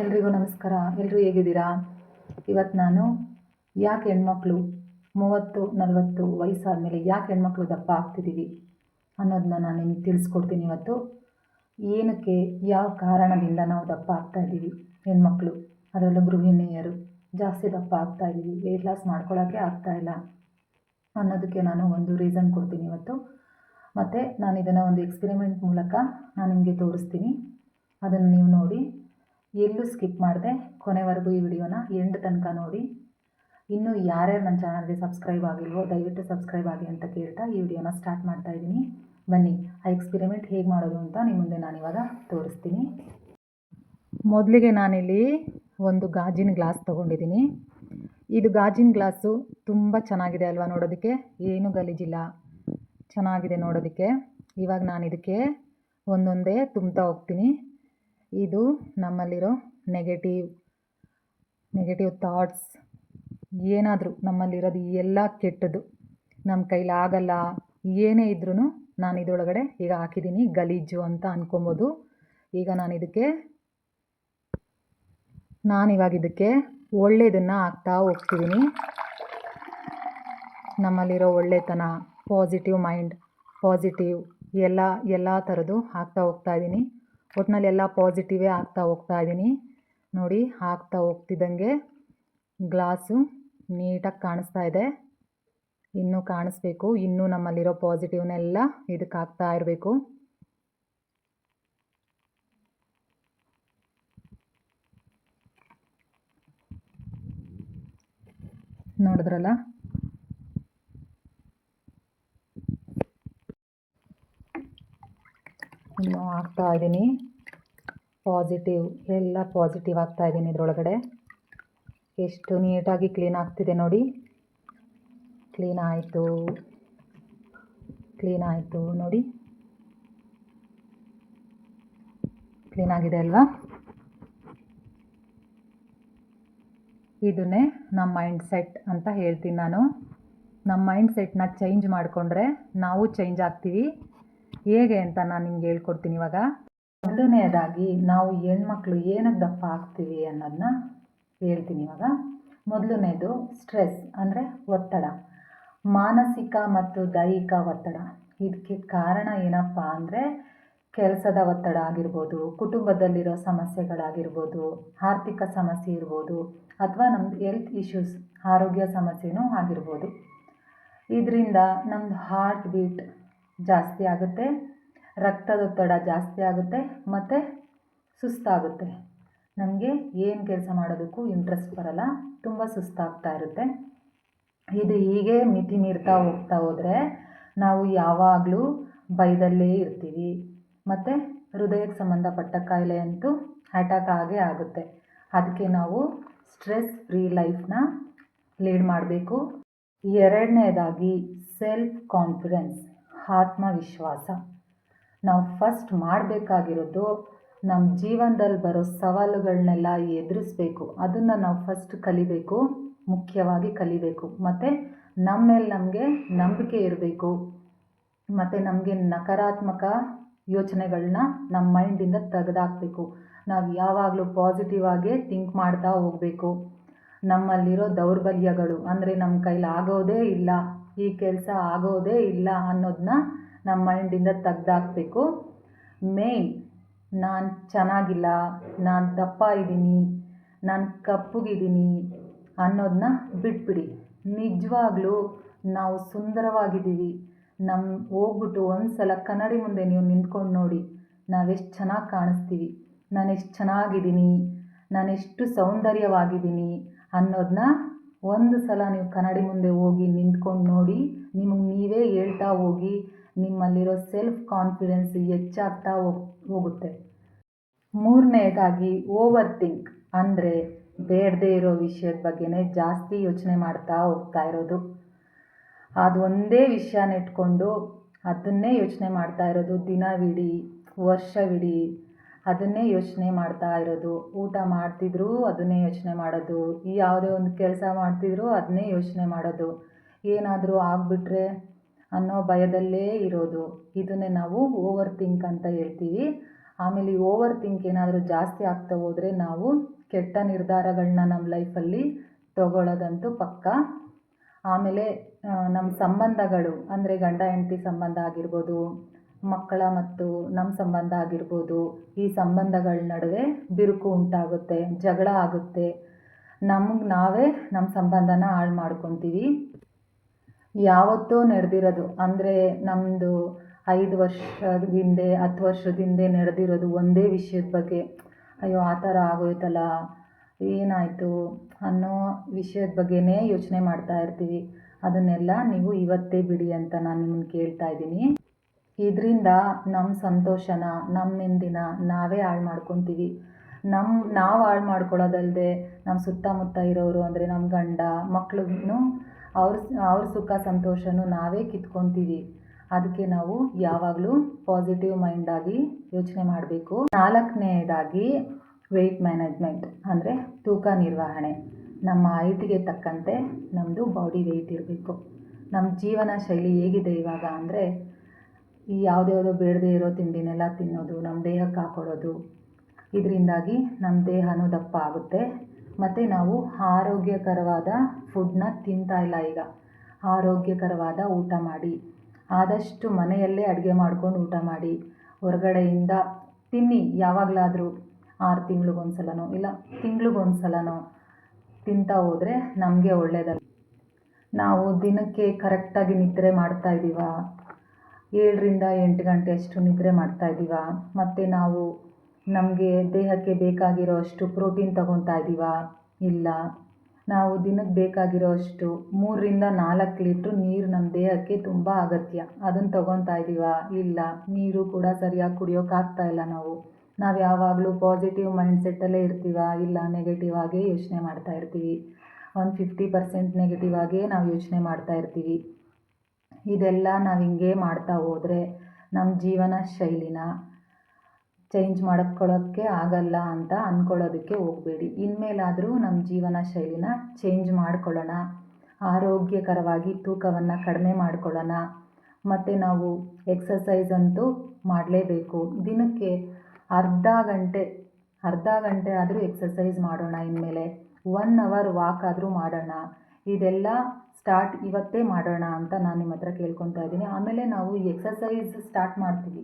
ಎಲ್ರಿಗೂ ನಮಸ್ಕಾರ. ಎಲ್ಲರೂ ಹೇಗಿದ್ದೀರಾ? ಇವತ್ತು ನಾನು ಯಾಕೆ ಹೆಣ್ಮಕ್ಳು ಮೂವತ್ತು, ನಲವತ್ತು ವಯಸ್ಸಾದಮೇಲೆ ಯಾಕೆ ಹೆಣ್ಮಕ್ಳು ದಪ್ಪ ಆಗ್ತಿದ್ದೀವಿ ಅನ್ನೋದನ್ನ ನಾನು ನಿಮ್ಗೆ ತಿಳಿಸ್ಕೊಡ್ತೀನಿ ಇವತ್ತು. ಏನಕ್ಕೆ, ಯಾವ ಕಾರಣದಿಂದ ನಾವು ದಪ್ಪ ಆಗ್ತಾಯಿದ್ದೀವಿ ಹೆಣ್ಮಕ್ಳು? ಅದರಲ್ಲೂ ಗೃಹಿಣಿಯರು ಜಾಸ್ತಿ ದಪ್ಪ ಆಗ್ತಾಯಿದ್ದೀವಿ ವೆಯ್ಟ್ ಲಾಸ್ ಮಾಡ್ಕೊಳ್ಳೋಕ್ಕೆ ಆಗ್ತಾಯಿಲ್ಲ ಅನ್ನೋದಕ್ಕೆ ನಾನು ಒಂದು ರೀಸನ್ ಕೊಡ್ತೀನಿ ಇವತ್ತು. ಮತ್ತು ನಾನು ಇದನ್ನು ಒಂದು ಎಕ್ಸ್ಪೆರಿಮೆಂಟ್ ಮೂಲಕ ನಾನು ನಿಮಗೆ ತೋರಿಸ್ತೀನಿ. ಅದನ್ನು ನೀವು ನೋಡಿ. ಎಲ್ಲೂ ಸ್ಕಿಪ್ ಮಾಡಿದೆ ಕೊನೆವರೆಗೂ ಈ ವಿಡಿಯೋನ ಎಂಡ್ ತನಕ ನೋಡಿ. ಇನ್ನೂ ಯಾರ್ಯಾರು ನನ್ನ ಚಾನಲ್ಗೆ ಸಬ್ಸ್ಕ್ರೈಬ್ ಆಗಿಲ್ವೋ, ದಯವಿಟ್ಟು ಸಬ್ಸ್ಕ್ರೈಬ್ ಆಗಿ ಅಂತ ಕೇಳ್ತಾ ಈ ವಿಡಿಯೋನ ಸ್ಟಾರ್ಟ್ ಮಾಡ್ತಾ ಇದ್ದೀನಿ. ಬನ್ನಿ, ಆ ಎಕ್ಸ್ಪಿರಿಮೆಂಟ್ ಹೇಗೆ ಮಾಡೋದು ಅಂತ ನಿಮ್ಮ ಮುಂದೆ ನಾನು ಇವಾಗ ತೋರಿಸ್ತೀನಿ. ಮೊದಲಿಗೆ ನಾನಿಲ್ಲಿ ಒಂದು ಗಾಜಿನ ಗ್ಲಾಸ್ ತೊಗೊಂಡಿದ್ದೀನಿ. ಇದು ಗಾಜಿನ ಗ್ಲಾಸು ತುಂಬ ಚೆನ್ನಾಗಿದೆ ಅಲ್ವಾ ನೋಡೋದಕ್ಕೆ? ಏನು ಗಲೀಜಿಲ್ಲ. ಚೆನ್ನಾಗಿದೆ ನೋಡೋದಕ್ಕೆ. ಇವಾಗ ನಾನು ಇದಕ್ಕೆ ಒಂದೊಂದೇ ತುಂಬ್ತಾ ಹೋಗ್ತೀನಿ. ಇದು ನಮ್ಮಲ್ಲಿರೋ ನೆಗೆಟಿವ್ ನೆಗೆಟಿವ್ ಥಾಟ್ಸ್ ಏನಾದರೂ ನಮ್ಮಲ್ಲಿರೋದು ಎಲ್ಲ ಕೆಟ್ಟದ್ದು. ನಮ್ಮ ಕೈಲಿ ಆಗಲ್ಲ, ಏನೇ ಇದ್ರೂ ನಾನು ಇದರೊಳಗಡೆ ಈಗ ಹಾಕಿದ್ದೀನಿ ಗಲೀಜು ಅಂತ ಅಂದ್ಕೊಬೋದು ಈಗ ನಾನು ಇದಕ್ಕೆ ನಾನಿವಾಗ ಇದಕ್ಕೆ ಒಳ್ಳೆಯದನ್ನು ಹಾಕ್ತಾ ಹೋಗ್ತಿದ್ದೀನಿ ನಮ್ಮಲ್ಲಿರೋ ಒಳ್ಳೆತನ ಪಾಸಿಟಿವ್ ಮೈಂಡ್ ಪಾಸಿಟಿವ್ ಎಲ್ಲ ಎಲ್ಲ ಥರದ್ದು ಹಾಕ್ತಾ ಹೋಗ್ತಾ ಇದ್ದೀನಿ ಒಟ್ಟಿನಲ್ಲಿ ಎಲ್ಲ ಪಾಸಿಟಿವೇ ಹಾಕ್ತಾ ಹೋಗ್ತಾ ಇದ್ದೀನಿ ನೋಡಿ ಹಾಕ್ತಾ ಹೋಗ್ತಿದ್ದಂಗೆ ಗ್ಲಾಸು ನೀಟಾಗಿ ಕಾಣಿಸ್ತಾ ಇದೆ. ಇನ್ನೂ ಕಾಣಿಸ್ಬೇಕು. ಇನ್ನೂ ನಮ್ಮಲ್ಲಿರೋ ಪಾಸಿಟಿವ್ನೆಲ್ಲ ಇದಕ್ಕೆ ಹಾಕ್ತಾ ಇರಬೇಕು. ನೋಡಿದ್ರಲ್ಲ ಇನ್ನು ಹಾಕ್ತಾ ಇದ್ದೀನಿ. ಪಾಸಿಟಿವ್ ಎಲ್ಲ ಪಾಸಿಟಿವ್ ಆಗ್ತಾ ಇದ್ದೀನಿ ಇದರೊಳಗಡೆ. ಎಷ್ಟು ನೀಟಾಗಿ ಕ್ಲೀನ್ ಆಗ್ತಿದೆ ನೋಡಿ. ಕ್ಲೀನ್ ಆಯಿತು. ಕ್ಲೀನ್ ಆಯಿತು ನೋಡಿ. ಕ್ಲೀನ್ ಆಗಿದೆ ಅಲ್ವಾ? ಇದನ್ನೇ ನಮ್ಮ ಮೈಂಡ್ ಸೆಟ್ ಅಂತ ಹೇಳ್ತೀನಿ ನಾನು. ನಮ್ಮ ಮೈಂಡ್ ಸೆಟ್ನ ಚೇಂಜ್ ಮಾಡಿಕೊಂಡ್ರೆ ನಾವು ಚೇಂಜ್ ಆಗ್ತೀವಿ. ಹೇಗೆ ಅಂತ ನಾನು ನಿಮ್ಗೆ ಹೇಳ್ಕೊಡ್ತೀನಿ ಇವಾಗ. ಮೊದಲನೇದಾಗಿ ನಾವು ಹೆಣ್ಮಕ್ಳು ಏನಕ್ಕೆ ದಪ್ಪ ಆಗ್ತೀವಿ ಅನ್ನೋದನ್ನ ಹೇಳ್ತೀನಿ ಇವಾಗ. ಮೊದಲನೇದು ಸ್ಟ್ರೆಸ್ ಅಂದರೆ ಒತ್ತಡ. ಮಾನಸಿಕ ಮತ್ತು ದೈಹಿಕ ಒತ್ತಡ. ಇದಕ್ಕೆ ಕಾರಣ ಏನಪ್ಪ ಅಂದರೆ ಕೆಲಸದ ಒತ್ತಡ ಆಗಿರ್ಬೋದು, ಕುಟುಂಬದಲ್ಲಿರೋ ಸಮಸ್ಯೆಗಳಾಗಿರ್ಬೋದು, ಆರ್ಥಿಕ ಸಮಸ್ಯೆ ಇರ್ಬೋದು, ಅಥವಾ ನಮ್ಮದು ಹೆಲ್ತ್ ಇಶ್ಯೂಸ್ ಆರೋಗ್ಯ ಸಮಸ್ಯೆನೂ ಆಗಿರ್ಬೋದು. ಇದರಿಂದ ನಮ್ಮದು ಹಾರ್ಟ್ ಬೀಟ್ ಜಾಸ್ತಿ ಆಗುತ್ತೆ ರಕ್ತದೊತ್ತಡ ಜಾಸ್ತಿ ಆಗುತ್ತೆ, ಮತ್ತು ಸುಸ್ತಾಗುತ್ತೆ. ನಮಗೆ ಏನು ಕೆಲಸ ಮಾಡೋದಕ್ಕೂ ಇಂಟ್ರೆಸ್ಟ್ ಬರಲ್ಲ, ತುಂಬ ಸುಸ್ತಾಗ್ತಾ ಇರುತ್ತೆ. ಇದು ಹೀಗೆ ಮಿತಿ ಮೀರ್ತಾ ಹೋಗ್ತಾ ಹೋದರೆ ನಾವು ಯಾವಾಗಲೂ ಭಯದಲ್ಲೇ ಇರ್ತೀವಿ. ಮತ್ತು ಹೃದಯಕ್ಕೆ ಸಂಬಂಧಪಟ್ಟ ಕಾಯಿಲೆ ಅಂತೂ ಅಟ್ಯಾಕ್ ಆಗೇ ಆಗುತ್ತೆ. ಅದಕ್ಕೆ ನಾವು ಸ್ಟ್ರೆಸ್ ಫ್ರೀ ಲೈಫ್ನ ಲೀಡ್ ಮಾಡಬೇಕು. ಎರಡನೇದಾಗಿ ಸೆಲ್ಫ್ ಕಾನ್ಫಿಡೆನ್ಸ್ ಆತ್ಮವಿಶ್ವಾಸ. ನಾವು ಫಸ್ಟ್ ಮಾಡಬೇಕಾಗಿರೋದು ನಮ್ಮ ಜೀವನದಲ್ಲಿ ಬರೋ ಸವಾಲುಗಳನ್ನೆಲ್ಲ ಎದುರಿಸ್ಬೇಕು. ಅದನ್ನು ನಾವು ಫಸ್ಟ್ ಕಲಿಬೇಕು, ಮುಖ್ಯವಾಗಿ ಕಲಿಬೇಕು. ಮತ್ತು ನಮ್ಮ ಮೇಲೆ ನಮಗೆ ನಂಬಿಕೆ ಇರಬೇಕು. ಮತ್ತು ನಮಗೆ ನಕಾರಾತ್ಮಕ ಯೋಚನೆಗಳನ್ನ ನಮ್ಮ ಮೈಂಡಿಂದ ತೆಗೆದಾಕಬೇಕು. ನಾವು ಯಾವಾಗಲೂ ಪಾಸಿಟಿವ್ ಆಗಿ ಥಿಂಕ್ ಮಾಡ್ತಾ ಹೋಗಬೇಕು. ನಮ್ಮಲ್ಲಿರೋ ದೌರ್ಬಲ್ಯಗಳು, ಅಂದರೆ ನಮ್ಮ ಕೈಲಿ ಆಗೋದೇ ಇಲ್ಲ. ಈ ಕೆಲಸ ಆಗೋದೇ ಇಲ್ಲ ಅನ್ನೋದನ್ನ ನಮ್ಮ ಮೈಂಡಿಂದ ತೆಗ್ದಾಕಬೇಕು. ಮೇನ್, ನಾನು ಚೆನ್ನಾಗಿಲ್ಲ, ನಾನು ದಪ್ಪ ಇದ್ದೀನಿ ನಾನು ಕಪ್ಪಗಿದ್ದೀನಿ ಅನ್ನೋದನ್ನ ಬಿಟ್ಬಿಡಿ. ನಿಜವಾಗ್ಲೂ ನಾವು ಸುಂದರವಾಗಿದ್ದೀವಿ. ನಮ್ಮ ಹೋಗ್ಬಿಟ್ಟು ಒಂದು ಸಲ ಕನ್ನಡಿ ಮುಂದೆ ನೀವು ನಿಂತ್ಕೊಂಡು ನೋಡಿ, ನಾವೆಷ್ಟು ಚೆನ್ನಾಗಿ ಕಾಣಿಸ್ತೀವಿ. ನಾನು ಎಷ್ಟು ಚೆನ್ನಾಗಿದ್ದೀನಿ, ನಾನೆಷ್ಟು ಸೌಂದರ್ಯವಾಗಿದ್ದೀನಿ ಅನ್ನೋದನ್ನ ಒಂದು ಸಲ ನೀವು ಕನ್ನಡಿ ಮುಂದೆ ಹೋಗಿ ನಿಂತ್ಕೊಂಡು ನೋಡಿ, ನಿಮಗೆ ನೀವೇ ಹೇಳ್ತಾ ಹೋಗಿ, ನಿಮ್ಮಲ್ಲಿರೋ ಸೆಲ್ಫ್ ಕಾನ್ಫಿಡೆನ್ಸ್ ಹೆಚ್ಚಾಗ್ತಾ ಹೋಗ್, ಹೋಗುತ್ತೆ. ಮೂರನೇದಾಗಿ ಓವರ್ ಥಿಂಕ್ ಅಂದರೆ ಬೇಡದೇ ಇರೋ ವಿಷಯದ ಬಗ್ಗೆನೇ ಜಾಸ್ತಿ ಯೋಚನೆ ಮಾಡ್ತಾ ಹೋಗ್ತಾ ಇರೋದು. ಅದು ಒಂದೇ ವಿಷಯನ ಇಟ್ಕೊಂಡು ಅದನ್ನೇ ಯೋಚನೆ ಮಾಡ್ತಾ ಇರೋದು ದಿನವಿಡೀ ವರ್ಷವಿಡೀ ಅದನ್ನೇ ಯೋಚನೆ ಮಾಡ್ತಾ ಇರೋದು. ಊಟ ಮಾಡ್ತಿದ್ರೂ ಅದನ್ನೇ ಯೋಚನೆ ಮಾಡೋದು. ಯಾವುದೇ ಒಂದು ಕೆಲಸ ಮಾಡ್ತಿದ್ರೂ ಅದನ್ನೇ ಯೋಚನೆ ಮಾಡೋದು. ಏನಾದರೂ ಆಗಿಬಿಟ್ರೆ ಅನ್ನೋ ಭಯದಲ್ಲೇ ಇರೋದು. ಇದನ್ನೇ ನಾವು ಓವರ್ ಥಿಂಕ್ ಅಂತ ಹೇಳ್ತೀವಿ. ಆಮೇಲೆ ಈ ಓವರ್ ಥಿಂಕ್ ಏನಾದರೂ ಜಾಸ್ತಿ ಆಗ್ತಾ ಹೋದರೆ ನಾವು ಕೆಟ್ಟ ನಿರ್ಧಾರಗಳನ್ನ ನಮ್ಮ ಲೈಫಲ್ಲಿ ತಗೊಳ್ಳೋದಂತೂ ಪಕ್ಕ. ಆಮೇಲೆ ನಮ್ಮ ಸಂಬಂಧಗಳು, ಅಂದರೆ ಗಂಡ, ಹೆಂಡತಿ ಸಂಬಂಧ ಆಗಿರ್ಬೋದು ಮಕ್ಕಳ ಮತ್ತು ನಮ್ಮ ಸಂಬಂಧ ಆಗಿರ್ಬೋದು, ಈ ಸಂಬಂಧಗಳ ನಡುವೆ ಬಿರುಕು ಉಂಟಾಗುತ್ತೆ, ಜಗಳ ಆಗುತ್ತೆ. ನಮಗೆ ನಾವೇ ನಮ್ಮ ಸಂಬಂಧನ ಹಾಳು ಮಾಡ್ಕೊತೀವಿ. ಯಾವತ್ತೋ ನಡೆದಿರೋದು, ಅಂದರೆ ನಮ್ಮದು ಐದು ವರ್ಷದ ಹಿಂದೆ, ಹತ್ತು ವರ್ಷದ ಹಿಂದೆ ನಡೆದಿರೋದು ಒಂದೇ ವಿಷಯದ ಬಗ್ಗೆ. ಅಯ್ಯೋ, ಆ ಥರ ಆಗೋಯ್ತಲ್ಲ, ಏನಾಯಿತು ಅನ್ನೋ ವಿಷಯದ ಬಗ್ಗೆನೇ ಯೋಚನೆ ಮಾಡ್ತಾ ಇರ್ತೀವಿ. ಅದನ್ನೆಲ್ಲ ನೀವು ಇವತ್ತೇ ಬಿಡಿ ಅಂತ ನಾನು ನಿಮ್ಮನ್ನು ಕೇಳ್ತಾ ಇದ್ದೀನಿ. ಇದರಿಂದ ನಮ್ಮ ಸಂತೋಷನ ನಮ್ಮ ನೆಮ್ಮದಿನ ನಾವೇ ಹಾಳು ಮಾಡ್ಕೊತೀವಿ. ನಮ್ಮ ನಾವು ಹಾಳು ಮಾಡ್ಕೊಳ್ಳೋದಲ್ಲದೆ ನಮ್ಮ ಸುತ್ತಮುತ್ತ ಇರೋರು ಅಂದರೆ ನಮ್ಮ ಗಂಡ ಮಕ್ಳನ್ನು ಅವ್ರ ಅವ್ರ ಸುಖ ಸಂತೋಷನೂ ನಾವೇ ಕಿತ್ಕೊತೀವಿ. ಅದಕ್ಕೆ ನಾವು ಯಾವಾಗಲೂ ಪಾಸಿಟಿವ್ ಮೈಂಡಾಗಿ ಯೋಚನೆ ಮಾಡಬೇಕು. ನಾಲ್ಕನೇದಾಗಿ ವೆಯ್ಟ್ ಮ್ಯಾನೇಜ್ಮೆಂಟ್ ಅಂದರೆ ತೂಕ ನಿರ್ವಹಣೆ. ನಮ್ಮ ಐಟಿಗೆ ತಕ್ಕಂತೆ ನಮ್ಮದು ಬಾಡಿ ವೆಯ್ಟ್ ಇರಬೇಕು. ನಮ್ಮ ಜೀವನ ಶೈಲಿ ಹೇಗಿದೆ ಇವಾಗ ಅಂದರೆ ಈ ಯಾವುದ್ಯಾವುದೋ ಬೇಡದೇ ಇರೋ ತಿಂಡಿನೆಲ್ಲ ತಿನ್ನೋದು ನಮ್ಮ ದೇಹಕ್ಕೆ ಹಾಕೊಳ್ಳೋದು ಇದರಿಂದಾಗಿ ನಮ್ಮ ದೇಹನೂ ದಪ್ಪ ಆಗುತ್ತೆ. ಮತ್ತು ನಾವು ಆರೋಗ್ಯಕರವಾದ ಫುಡ್ನ ತಿಂತಾ ಇಲ್ಲ ಈಗ. ಆರೋಗ್ಯಕರವಾದ ಊಟ ಮಾಡಿ, ಆದಷ್ಟು ಮನೆಯಲ್ಲೇ ಅಡುಗೆ ಮಾಡ್ಕೊಂಡು ಊಟ ಮಾಡಿ, ಹೊರಗಡೆಯಿಂದ ತಿನ್ನಿ, ಯಾವಾಗಲಾದರೂ ಆರು ತಿಂಗ್ಳಿಗೊಂದು ಸಲನೋ ಇಲ್ಲ ತಿಂಗ್ಳಿಗೊಂದು ಸಲನೋ ತಿಂತಾ ಹೋದರೆ ನಮಗೆ ಒಳ್ಳೆಯದಲ್ಲ ನಾವು ದಿನಕ್ಕೆ ಕರೆಕ್ಟಾಗಿ ನಿದ್ರೆ ಮಾಡ್ತಾ ಇದ್ದೀವಾ ಏಳರಿಂದ ಎಂಟು ಗಂಟೆ ಅಷ್ಟು ನಿದ್ರೆ ಮಾಡ್ತಾ ಇದ್ದೀವಾ? ಮತ್ತು ನಾವು ನಮಗೆ ದೇಹಕ್ಕೆ ಬೇಕಾಗಿರೋ ಅಷ್ಟು ಪ್ರೋಟೀನ್ ತಗೊತಾ ಇದ್ದೀವಾ? ಇಲ್ಲ. ನಾವು ದಿನಕ್ಕೆ ಬೇಕಾಗಿರೋ ಅಷ್ಟು ಮೂರರಿಂದ ನಾಲ್ಕು ಲೀಟ್ರ್ ನೀರು ನಮ್ಮ ದೇಹಕ್ಕೆ ತುಂಬ ಅಗತ್ಯ. ಅದನ್ನು ತಗೊತಾ ಇದ್ದೀವಾ? ಇಲ್ಲ. ನೀರು ಕೂಡ ಸರಿಯಾಗಿ ಕುಡಿಯೋಕ್ಕಾಗ್ತಾ ಇಲ್ಲ ನಾವು. ನಾವು ಯಾವಾಗಲೂ ಪಾಸಿಟಿವ್ ಮೈಂಡ್ಸೆಟ್ಟಲ್ಲೇ ಇರ್ತೀವಾ? ಇಲ್ಲ ನೆಗೆಟಿವ್ ಆಗೇ ಯೋಚನೆ ಮಾಡ್ತಾ ಇರ್ತೀವಿ. ಒಂದು ಫಿಫ್ಟಿ ಪರ್ಸೆಂಟ್ ನೆಗೆಟಿವ್ ಆಗೇ ನಾವು ಯೋಚನೆ ಮಾಡ್ತಾ ಇರ್ತೀವಿ. ಇದೆಲ್ಲ ನಾವು ಹಿಂಗೆ ಮಾಡ್ತಾ ಹೋದರೆ ನಮ್ಮ ಜೀವನ ಶೈಲಿನ ಚೇಂಜ್ ಮಾಡ್ಕೊಳ್ಳೋಕ್ಕೆ ಆಗಲ್ಲ ಅಂತ ಅಂದ್ಕೊಳ್ಳೋದಕ್ಕೆ ಹೋಗಬೇಡಿ. ಇನ್ಮೇಲಾದರೂ ನಮ್ಮ ಜೀವನ ಶೈಲಿನ ಚೇಂಜ್ ಮಾಡ್ಕೊಳ್ಳೋಣ. ಆರೋಗ್ಯಕರವಾಗಿ ತೂಕವನ್ನು ಕಡಿಮೆ ಮಾಡ್ಕೊಳ್ಳೋಣ. ಮತ್ತು ನಾವು ಎಕ್ಸಸೈಸ್ ಅಂತೂ ಮಾಡಲೇಬೇಕು. ದಿನಕ್ಕೆ ಅರ್ಧ ಗಂಟೆ ಅರ್ಧ ಗಂಟೆ ಆದರೂ ಎಕ್ಸಸೈಸ್ ಮಾಡೋಣ ಇನ್ಮೇಲೆ. ಒನ್ ಅವರ್ ವಾಕ್ ಆದರೂ ಮಾಡೋಣ. ಇದೆಲ್ಲ ಸ್ಟಾರ್ಟ್ ಇವತ್ತೇ ಮಾಡೋಣ ಅಂತ ನಾನು ನಿಮ್ಮ ಹತ್ರ ಕೇಳ್ಕೊತಾ ಇದ್ದೀನಿ. ಆಮೇಲೆ ನಾವು ಈ ಎಕ್ಸಸೈಸ್ ಸ್ಟಾರ್ಟ್ ಮಾಡ್ತೀವಿ.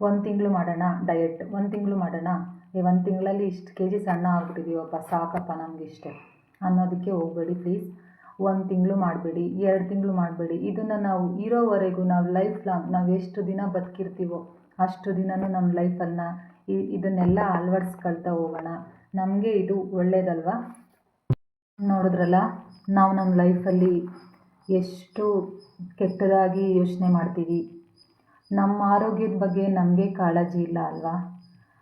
ಒಂದು ತಿಂಗಳು ಮಾಡೋಣ ಡಯಟ್ ಒಂದು ತಿಂಗಳು ಮಾಡೋಣ. ಈ ಒಂದು ತಿಂಗಳಲ್ಲಿ ಇಷ್ಟು ಕೆ ಜಿ ಸಣ್ಣ ಆಗ್ಬಿಟ್ಟಿದ್ದೀವಪ್ಪ ಸಾಕಪ್ಪ ನಮಗೆ ಇಷ್ಟೇ. ಅನ್ನೋದಕ್ಕೆ ಹೋಗಬೇಡಿ ಪ್ಲೀಸ್ ಒಂದು ತಿಂಗಳು ಮಾಡಬೇಡಿ, ಎರಡು ತಿಂಗಳು ಮಾಡಬೇಡಿ. ಇದನ್ನು ನಾವು ಇರೋವರೆಗೂ ನಾವು ಲೈಫ್ ಲಾಂಗ್ ನಾವು ಎಷ್ಟು ದಿನ ಬದುಕಿರ್ತೀವೋ ಅಷ್ಟು ದಿನವೂ ನಮ್ಮ ಲೈಫನ್ನು ಇದನ್ನೆಲ್ಲ ಅಳವಡಿಸ್ಕೊಳ್ತಾ ಹೋಗೋಣ. ನಮಗೆ ಇದು ಒಳ್ಳೇದಲ್ವಾ? ನೋಡಿದ್ರಲ್ಲ? ನಾವು ನಮ್ಮ ಲೈಫಲ್ಲಿ ಎಷ್ಟು ಕೆಟ್ಟದಾಗಿ ಯೋಚನೆ ಮಾಡ್ತೀವಿ. ನಮ್ಮ ಆರೋಗ್ಯದ ಬಗ್ಗೆ ನಮಗೆ ಕಾಳಜಿ ಇಲ್ಲ ಅಲ್ವಾ?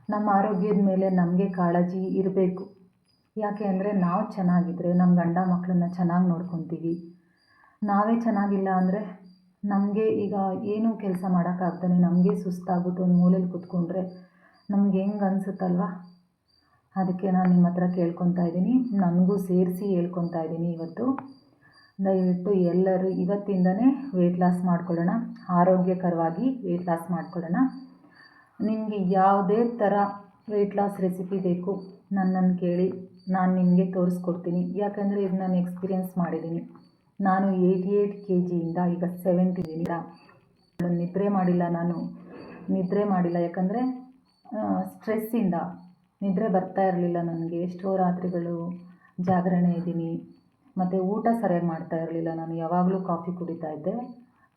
ನಮ್ಮ ಆರೋಗ್ಯದ ಮೇಲೆ ನಮಗೆ ಕಾಳಜಿ ಇರಬೇಕು. ಯಾಕೆ ಅಂದರೆ ನಾವು ಚೆನ್ನಾಗಿದ್ದರೆ ನಮ್ಮ ಗಂಡ ಮಕ್ಕಳನ್ನ ಚೆನ್ನಾಗಿ ನೋಡ್ಕೊತೀವಿ. ನಾವೇ ಚೆನ್ನಾಗಿಲ್ಲ ಅಂದರೆ ನಮಗೆ ಈಗ ಏನೂ ಕೆಲಸ ಮಾಡೋಕ್ಕಾಗ್ದೇ ನಮಗೆ ಸುಸ್ತಾಗ್ಬಿಟ್ಟು ಒಂದು ಮೂಲೆಯಲ್ಲಿ ಕೂತ್ಕೊಂಡ್ರೆ ನಮ್ಗೆ ಹೆಂಗೆ ಅನಿಸುತ್ತಲ್ವ? ಅದಕ್ಕೆ ನಾನು ನಿಮ್ಮ ಹತ್ರ ಕೇಳ್ಕೊತಾ ಇದ್ದೀನಿ. ನನಗೂ ಸೇರಿಸಿ ಹೇಳ್ಕೊತಾ ಇದ್ದೀನಿ ಇವತ್ತು. ದಯವಿಟ್ಟು ಎಲ್ಲರೂ ಇವತ್ತಿಂದನೇ ವೆಯ್ಟ್ ಲಾಸ್ ಮಾಡ್ಕೊಳ್ಳೋಣ. ಆರೋಗ್ಯಕರವಾಗಿ ವೆಯ್ಟ್ ಲಾಸ್ ಮಾಡ್ಕೊಳ್ಳೋಣ. ನಿಮಗೆ ಯಾವುದೇ ಥರ ವೆಯ್ಟ್ ಲಾಸ್ ರೆಸಿಪಿ ಬೇಕು, ನನ್ನನ್ನು ಕೇಳಿ. ನಾನು ನಿಮಗೆ ತೋರಿಸ್ಕೊಡ್ತೀನಿ. ಯಾಕಂದರೆ ಇದು ನಾನು ಎಕ್ಸ್ಪೀರಿಯೆನ್ಸ್ ಮಾಡಿದ್ದೀನಿ. ನಾನು ಏಯ್ಟಿ ಏಯ್ಟ್ ಕೆ ಜಿಯಿಂದ ಈಗ ಸೆವೆಂಟಿ ನಿದ್ರೆ ಮಾಡಿಲ್ಲ ನಾನು. ನಿದ್ರೆ ಮಾಡಿಲ್ಲ ಯಾಕಂದರೆ ಸ್ಟ್ರೆಸ್ಸಿಂದ ನಿದ್ರೆ ಬರ್ತಾ ಇರಲಿಲ್ಲ ನನಗೆ. ಎಷ್ಟೋ ರಾತ್ರಿಗಳು ಜಾಗರಣೆ ಇದ್ದೀನಿ. ಮತ್ತು ಊಟ ಸರಿಯಾಗಿ ಮಾಡ್ತಾ ಇರಲಿಲ್ಲ ನಾನು. ಯಾವಾಗಲೂ ಕಾಫಿ ಕುಡಿತಾ ಇದ್ದೆ.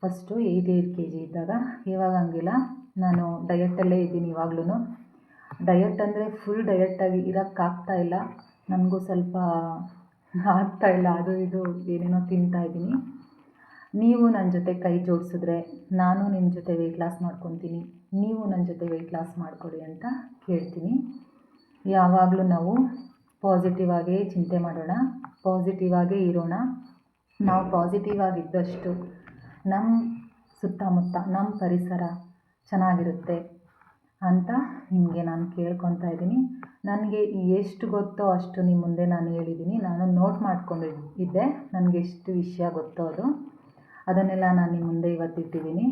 First eight eight K G ಇದ್ದಾಗ. ಇವಾಗ ಹಂಗಿಲ್ಲ. ನಾನು ಡಯಟಲ್ಲೇ ಇದ್ದೀನಿ ಇವಾಗ್ಲೂ ಡಯಟ್ ಅಂದರೆ ಫುಲ್ ಡಯಟ್ಟಾಗಿ ಇರೋಕ್ಕಾಗ್ತಾ ಇಲ್ಲ. ನನಗೂ ಸ್ವಲ್ಪ ಆಗ್ತಾ ಇಲ್ಲ. ಅದು ಇದು ಏನೇನೋ ತಿಂತಾ ಇದ್ದೀನಿ. ನೀವು ನನ್ನ ಜೊತೆ ಕೈ ಜೋಡಿಸಿದ್ರೆ ನಾನು ನಿಮ್ಮ ಜೊತೆ ವೆಯ್ಟ್ ಲಾಸ್ ಮಾಡ್ಕೊತೀನಿ. ನೀವು ನನ್ನ ಜೊತೆ ವೆಯ್ಟ್ ಲಾಸ್ ಮಾಡಿಕೊಡಿ ಅಂತ ಕೇಳ್ತೀನಿ. ಯಾವಾಗಲೂ ನಾವು ಪಾಸಿಟಿವ್ ಆಗೇ ಚಿಂತೆ ಮಾಡೋಣ ಪಾಸಿಟಿವ್ ಆಗೇ ಇರೋಣ. ನಾವು ಪಾಸಿಟಿವ್ ಆಗಿದ್ದಷ್ಟು ನಮ್ಮ ಸುತ್ತಮುತ್ತ ನಮ್ಮ ಪರಿಸರ ಚೆನ್ನಾಗಿರುತ್ತೆ ಅಂತ ನಿಮಗೆ ನಾನು ಕೇಳ್ಕೊತಾ ಇದ್ದೀನಿ. ನನಗೆ ಎಷ್ಟು ಗೊತ್ತೋ ಅಷ್ಟು ನಿಮ್ಮ ಮುಂದೆ ನಾನು ಹೇಳಿದ್ದೀನಿ. ನಾನು ನೋಟ್ ಮಾಡ್ಕೊಂಡು ಇದ್ದೆ ನನಗೆ ಎಷ್ಟು ವಿಷಯ ಗೊತ್ತೋ ಅದು. ಅದನ್ನೆಲ್ಲ ನಾನು ನಿಮ್ಮ ಮುಂದೆ ಇವತ್ತು ಇಟ್ಟಿದ್ದೀನಿ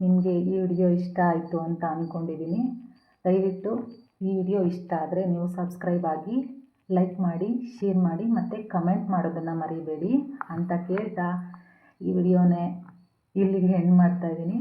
ನಿಮಗೆ ಈ ವಿಡಿಯೋ ಇಷ್ಟ ಆಯಿತು ಅಂತ ಅಂದ್ಕೊಂಡಿದ್ದೀನಿ ದಯವಿಟ್ಟು ಈ ವಿಡಿಯೋ ಇಷ್ಟ ಆದರೆ ನೀವು ಸಬ್ಸ್ಕ್ರೈಬ್ ಆಗಿ ಲೈಕ್ ಮಾಡಿ ಶೇರ್ ಮಾಡಿ ಮತ್ತು ಕಮೆಂಟ್ ಮಾಡೋದನ್ನು ಮರಿಬೇಡಿ ಅಂತ ಕೇಳ್ತಾ ಈ ವಿಡಿಯೋನೇ ಇಲ್ಲಿಗೆ ಎಂಡ್ ಮಾಡ್ತಾಯಿದ್ದೀನಿ